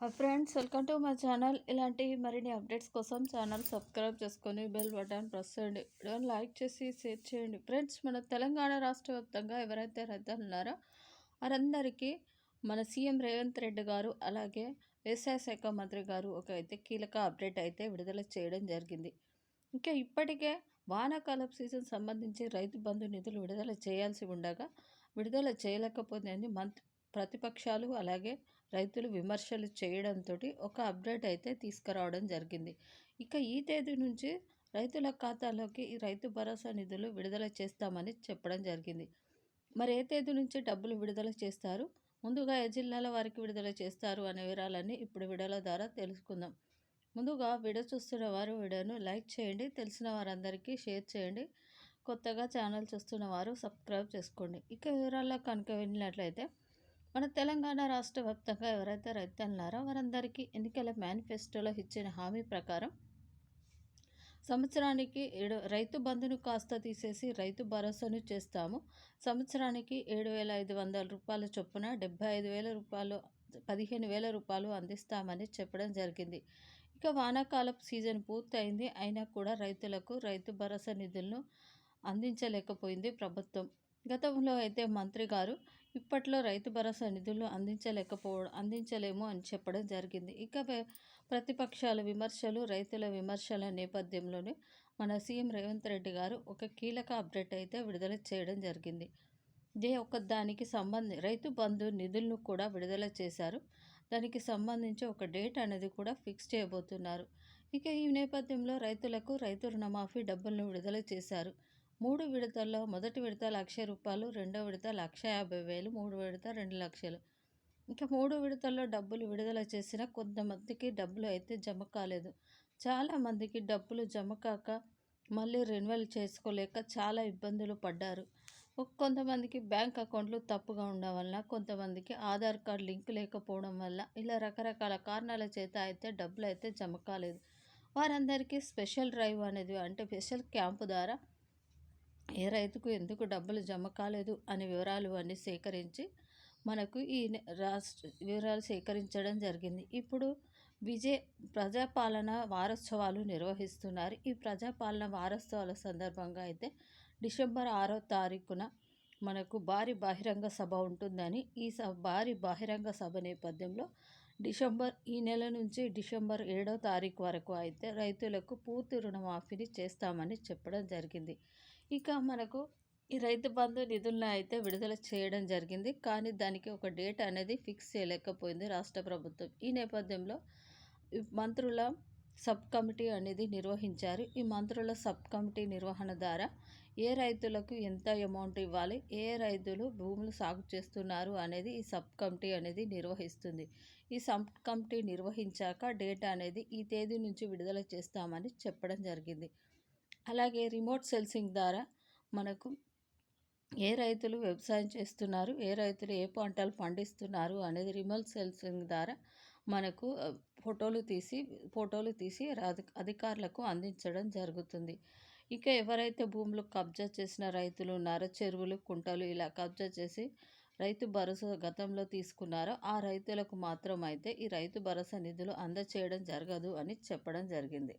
Friends welcome to my channel ఇలాంటి మరిన్ని updates కోసం ఛానల్ సబ్స్క్రైబ్ చేసుకొని బెల్ బటన్ ప్రెస్ చేయండి. వీడియోని లైక్ చేసి షేర్ చేయండి. ఫ్రెండ్స్ మన తెలంగాణ రాష్ట్ర వ్యాప్తంగా ఎవరైతే రైతులు ఉన్నారో వారందరికీ మన సీఎం రేవంత్ రెడ్డి గారు అలాగే వ్యవసాయ శాఖ మంత్రి గారు ఒక అయితే కీలక అప్డేట్ అయితే విడుదల చేయడం జరిగింది. ఇంకా ఇప్పటికే వానాకాలం సీజన్ సంబంధించి రైతు బంధు నిధులు విడుదల చేయాల్సి ఉండగా విడుదల చేయలేకపోయిందని మంత్రి ప్రతిపక్షాలు అలాగే రైతులు విమర్శలు చేయడంతో ఒక అప్డేట్ అయితే తీసుకురావడం జరిగింది. ఇక ఈ తేదీ నుంచి రైతుల ఖాతాలోకి రైతు భరోసా నిధులు విడుదల చేస్తామని చెప్పడం జరిగింది. మరి ఏ తేదీ నుంచి డబ్బులు విడుదల చేస్తారు? ముందుగా ఏ జిల్లాల వారికి విడుదల చేస్తారు అనే వివరాలన్నీ ఇప్పుడు విడుదల ద్వారా తెలుసుకుందాం. ముందుగా వీడియో చూస్తున్న వారు వీడియోను లైక్ చేయండి తెలిసిన వారందరికీ షేర్ చేయండి కొత్తగా ఛానల్ చూస్తున్న వారు సబ్స్క్రైబ్ చేసుకోండి. ఇక వివరాల్లో కనుక వెళ్ళినట్లయితే మన తెలంగాణ రాష్ట్ర వ్యాప్తంగా ఎవరైతే రైతన్నారో వారందరికీ ఎన్నికల మేనిఫెస్టోలో ఇచ్చిన హామీ ప్రకారం సంవత్సరానికి ఏడు రైతు బంధును కాస్త తీసేసి రైతు భరోసాను చేస్తాము. సంవత్సరానికి ఏడు వేల ఐదు వందల రూపాయల చొప్పున డెబ్బై ఐదు వేల రూపాయలు పదిహేను వేల రూపాయలు అందిస్తామని చెప్పడం జరిగింది. ఇక వానాకాలపు సీజన్ పూర్తయింది. అయినా కూడా రైతులకు రైతు భరోసా నిధులను అందించలేకపోయింది ప్రభుత్వం. గతంలో అయితే మంత్రి గారు ఇప్పట్లో రైతు భరోసా నిధులు అందించలేకపోవడం అందించలేము అని చెప్పడం జరిగింది. ఇక ప్రతిపక్షాల విమర్శలు రైతుల విమర్శల నేపథ్యంలోనే మన సీఎం రేవంత్ రెడ్డి గారు ఒక కీలక అప్డేట్ అయితే విడుదల చేయడం జరిగింది. ఇదే ఒక దానికి సంబంధి రైతు బంధు నిధులను కూడా విడుదల చేశారు. దానికి సంబంధించి ఒక డేట్ అనేది కూడా ఫిక్స్ చేయబోతున్నారు. ఇక ఈ నేపథ్యంలో రైతులకు రైతు రుణమాఫీ డబ్బులను విడుదల చేశారు. మూడు విడతల్లో మొదటి విడత లక్ష రూపాయలు రెండో విడత లక్ష యాభై వేలు మూడు విడత రెండు లక్షలు. ఇంకా మూడు విడతల్లో డబ్బులు విడుదల చేసిన కొంతమందికి డబ్బులు అయితే జమ కాలేదు. చాలామందికి డబ్బులు జమ కాక మళ్ళీ రెన్యువల్ చేసుకోలేక చాలా ఇబ్బందులు పడ్డారు. కొంతమందికి బ్యాంక్ అకౌంట్లు తప్పుగా ఉండడం వల్ల కొంతమందికి ఆధార్ కార్డు లింక్ లేకపోవడం వల్ల ఇలా రకరకాల కారణాల చేత అయితే డబ్బులు అయితే జమ కాలేదు. వారందరికీ స్పెషల్ డ్రైవ్ అనేది అంటే స్పెషల్ క్యాంపు ద్వారా ఏ రైతుకు ఎందుకు డబ్బులు జమ కాలేదు అనే వివరాలు అన్నీ సేకరించి మనకు ఈ రాష్ట్ర వివరాలు సేకరించడం జరిగింది. ఇప్పుడు విజయ్ ప్రజాపాలన వారోత్సవాలు నిర్వహిస్తున్నారు. ఈ ప్రజాపాలన వారోత్సవాల సందర్భంగా అయితే డిసెంబర్ ఆరో తారీఖున మనకు భారీ బహిరంగ సభ ఉంటుందని ఈ సభ భారీ బహిరంగ సభ నేపథ్యంలో డిసెంబర్ ఈ నెల నుంచి డిసెంబర్ ఏడో తారీఖు వరకు అయితే రైతులకు పూర్తి రుణమాఫీని చేస్తామని చెప్పడం జరిగింది. ఇక మనకు ఈ రైతు బంధు నిధులను అయితే విడుదల చేయడం జరిగింది. కానీ దానికి ఒక డేట్ అనేది ఫిక్స్ చేయలేకపోయింది రాష్ట్ర ప్రభుత్వం. ఈ నేపథ్యంలో మంత్రుల సబ్ కమిటీ అనేది నిర్వహించారు. ఈ మంత్రుల సబ్ కమిటీ నిర్వహణ ద్వారా ఏ రైతులకు ఎంత అమౌంట్ ఇవ్వాలి ఏ రైతులు భూములు సాగు చేస్తున్నారు అనేది ఈ సబ్ కమిటీ అనేది నిర్వహిస్తుంది. ఈ సబ్ కమిటీ నిర్వహించాక డేటా అనేది ఈ తేదీ నుంచి విడుదల చేస్తామని చెప్పడం జరిగింది. అలాగే రిమోట్ సెల్సింగ్ ద్వారా మనకు ఏ రైతులు వ్యవసాయం చేస్తున్నారు ఏ రైతులు ఏ పంటలు పండిస్తున్నారు అనేది రిమోట్ సెల్సింగ్ ద్వారా మనకు ఫోటోలు తీసి ఫోటోలు తీసి అధికారులకు అందించడం జరుగుతుంది. ఇక ఎవరైతే భూములు కబ్జా చేసిన రైతులు ఉన్నారో చెరువులు కుంటలు ఇలా కబ్జా చేసి రైతు భరోసా గతంలో తీసుకున్నారో ఆ రైతులకు మాత్రం అయితే ఈ రైతు భరోసా నిధులు అందచేయడం జరగదు అని చెప్పడం జరిగింది.